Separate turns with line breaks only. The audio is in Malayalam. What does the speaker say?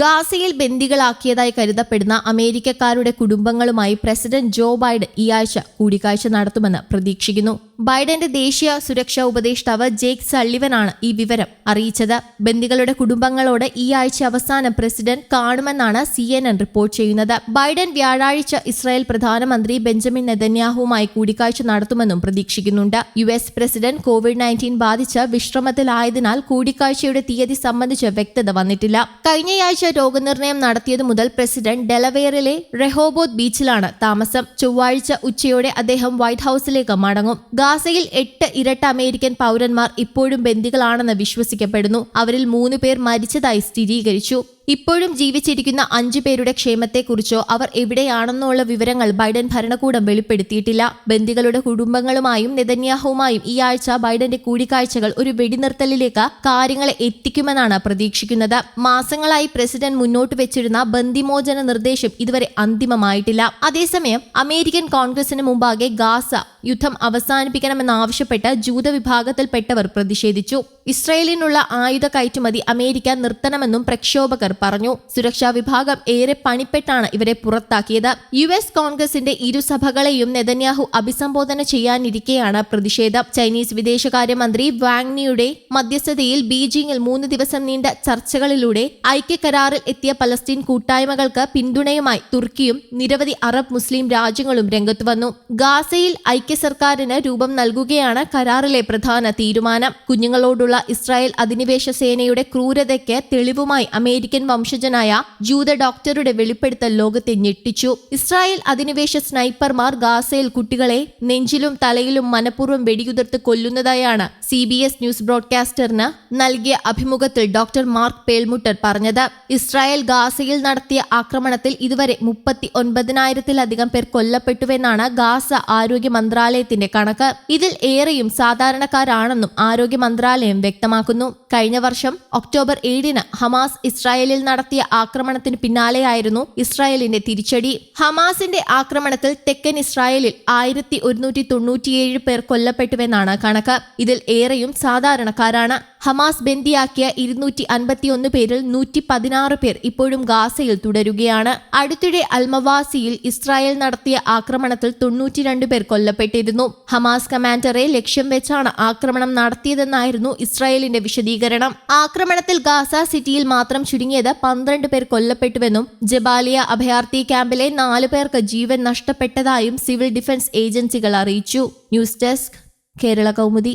ഗാസയിൽ ബന്ദികളാക്കിയതായി കരുതപ്പെടുന്ന അമേരിക്കക്കാരുടെ കുടുംബങ്ങളുമായി പ്രസിഡന്റ് ജോ ബൈഡൻ ഈ ആഴ്ച കൂടിക്കാഴ്ച നടത്തുമെന്ന് പ്രതീക്ഷിക്കുന്നു. ബൈഡന്റെ ദേശീയ സുരക്ഷാ ഉപദേഷ്ടാവ് ജേക്ക് സള്ളിവനാണ് ഈ വിവരം അറിയിച്ചത്. ബന്ദികളുടെ കുടുംബങ്ങളോട് ഈ ആഴ്ച അവസാനം പ്രസിഡന്റ് കാണുമെന്നാണ് സി എൻ എൻ റിപ്പോർട്ട് ചെയ്യുന്നത്. ബൈഡൻ വ്യാഴാഴ്ച ഇസ്രായേൽ പ്രധാനമന്ത്രി ബെഞ്ചമിൻ നെതന്യാഹുവുമായി കൂടിക്കാഴ്ച നടത്തുമെന്നും പ്രതീക്ഷിക്കുന്നുണ്ട്. U S president COVID nineteen ബാധിച്ച് വിശ്രമത്തിലായതിനാൽ കൂടിക്കാഴ്ചയുടെ തീയതി സംബന്ധിച്ച് വ്യക്തത വന്നിട്ടില്ല. കഴിഞ്ഞയാഴ്ച രോഗനിർണയം നടത്തിയതു മുതൽ പ്രസിഡന്റ് ഡെലവേറിലെ റെഹോബോത്ത് ബീച്ചിലാണ് താമസം. ചൊവ്വാഴ്ച ഉച്ചയോടെ അദ്ദേഹം വൈറ്റ് ഹൌസിലേക്ക് മടങ്ങും. ഗാസയിൽ എട്ട് ഇരട്ട അമേരിക്കൻ പൗരന്മാർ ഇപ്പോഴും ബന്ദികളാണെന്ന് വിശ്വസിക്കപ്പെടുന്നു. അവരിൽ മൂന്ന് പേർ മരിച്ചതായി സ്ഥിരീകരിച്ചു. ഇപ്പോഴും ജീവിച്ചിരിക്കുന്ന അഞ്ചു പേരുടെ ക്ഷേമത്തെക്കുറിച്ചോ അവർ എവിടെയാണെന്നോ ഉള്ള വിവരങ്ങൾ ബൈഡൻ ഭരണകൂടം വെളിപ്പെടുത്തിയിട്ടില്ല. ബന്ദികളുടെ കുടുംബങ്ങളുമായും നെതന്യാഹുവുമായും ഈ ആഴ്ച ബൈഡന്റെ കൂടിക്കാഴ്ചകൾ ഒരു വെടിനിർത്തലിലേക്ക് കാര്യങ്ങളെ എത്തിക്കുമെന്നാണ് പ്രതീക്ഷിക്കുന്നത്. മാസങ്ങളായി പ്രസിഡന്റ് മുന്നോട്ട് വെച്ചിരുന്ന ബന്ദിമോചന നിർദ്ദേശം ഇതുവരെ അന്തിമമായിട്ടില്ല. അതേസമയം അമേരിക്കൻ കോൺഗ്രസിന് മുമ്പാകെ ഗാസ യുദ്ധം അവസാനിപ്പിക്കണമെന്നാവശ്യപ്പെട്ട് ജൂത വിഭാഗത്തിൽപ്പെട്ടവർ പ്രതിഷേധിച്ചു. ഇസ്രയേലിനുള്ള ആയുധ കയറ്റുമതി അമേരിക്ക നിർത്തണമെന്നും പ്രക്ഷോഭകർ പറഞ്ഞു. സുരക്ഷാ വിഭാഗം ഏറെ പണിപ്പെട്ടാണ് ഇവരെ പുറത്താക്കിയത്. യു എസ് കോൺഗ്രസിന്റെ ഇരുസഭകളെയും നെതന്യാഹു അഭിസംബോധന ചെയ്യാനിരിക്കെയാണ് പ്രതിഷേധം. ചൈനീസ് വിദേശകാര്യമന്ത്രി വാങ്നിയുടെ മധ്യസ്ഥതയിൽ ബീജിംഗിൽ മൂന്ന് ദിവസം നീണ്ട ചർച്ചകളിലൂടെ ഐക്യകരാറിൽ എത്തിയ പലസ്തീൻ കൂട്ടായ്മകൾക്ക് പിന്തുണയുമായി തുർക്കിയും നിരവധി അറബ് മുസ്ലിം രാജ്യങ്ങളും രംഗത്തു വന്നു. ഗാസയിൽ ഐക്യ സർക്കാരിന് രൂപം നൽകുകയാണ് കരാറിലെ പ്രധാന തീരുമാനം. കുഞ്ഞുങ്ങളോടുള്ള ഇസ്രായേൽ അധിനിവേശ സേനയുടെ ക്രൂരതയ്ക്ക് തെളിവുമായി അമേരിക്കൻ വംശജനായ ജൂത ഡോക്ടറുടെ വെളിപ്പെടുത്തൽ ലോകത്തെ ഞെട്ടിച്ചു. ഇസ്രായേൽ അധിനിവേശ സ്നൈപ്പർമാർ ഗാസയിൽ കുട്ടികളെ നെഞ്ചിലും തലയിലും മനഃപൂർവം വെടിയുതിർത്ത് കൊല്ലുന്നതായാണ് സി ബി എസ് ന്യൂസ് ബ്രോഡ്കാസ്റ്ററിന് നൽകിയ അഭിമുഖത്തിൽ ഡോക്ടർ മാർക്ക് പേൽമുട്ടർ പറഞ്ഞത്. ഇസ്രായേൽ ഗാസയിൽ നടത്തിയ ആക്രമണത്തിൽ ഇതുവരെ മുപ്പത്തി ഒൻപതിനായിരത്തിലധികം പേർ കൊല്ലപ്പെട്ടുവെന്നാണ് ഗാസ ആരോഗ്യ മന്ത്രാലയത്തിന്റെ കണക്ക്. ഇതിൽ ഏറെയും സാധാരണക്കാരാണെന്നും ആരോഗ്യ മന്ത്രാലയം വ്യക്തമാക്കുന്നു. കഴിഞ്ഞ വർഷം ഒക്ടോബർ ഏഴിന് ഹമാസ് ഇസ്രായേലിൽ നടത്തിയ ആക്രമണത്തിന് പിന്നാലെയായിരുന്നു ഇസ്രായേലിന്റെ തിരിച്ചടി. ഹമാസിന്റെ ആക്രമണത്തിൽ തെക്കൻ ഇസ്രായേലിൽ ആയിരത്തി ഒരുന്നൂറ്റി തൊണ്ണൂറ്റിയേഴ് പേർ കൊല്ലപ്പെട്ടുവെന്നാണ് കണക്ക്. ഇതിൽ ഏറെയും സാധാരണക്കാരാണ് ഹമാസ് ബന്ദിയാക്കിയ ഇരുന്നൂറ്റി അൻപത്തിയൊന്ന് പേരിൽ നൂറ്റി പതിനാറ് പേർ ഇപ്പോഴും ഗാസയിൽ തുടരുകയാണ്. അടുത്തിടെ അൽമവാസിയിൽ ഇസ്രായേൽ നടത്തിയ ആക്രമണത്തിൽ തൊണ്ണൂറ്റിരണ്ട് പേർ കൊല്ലപ്പെട്ടിരുന്നു. ഹമാസ് കമാൻഡറെ ലക്ഷ്യം വെച്ചാണ് ആക്രമണം നടത്തിയതെന്നായിരുന്നു ഇസ്രായേലിന്റെ വിശദീകരണം. ആക്രമണത്തിൽ ഗാസ സിറ്റിയിൽ മാത്രം ചുരുങ്ങിയത് പന്ത്രണ്ട് പേർ കൊല്ലപ്പെട്ടുവെന്നും ജബാലിയ അഭയാർത്ഥി ക്യാമ്പിലെ നാല് പേർക്ക് ജീവൻ നഷ്ടപ്പെട്ടതായും സിവിൽ ഡിഫൻസ് ഏജൻസികൾ അറിയിച്ചു. News desk Kerala Kaumudi.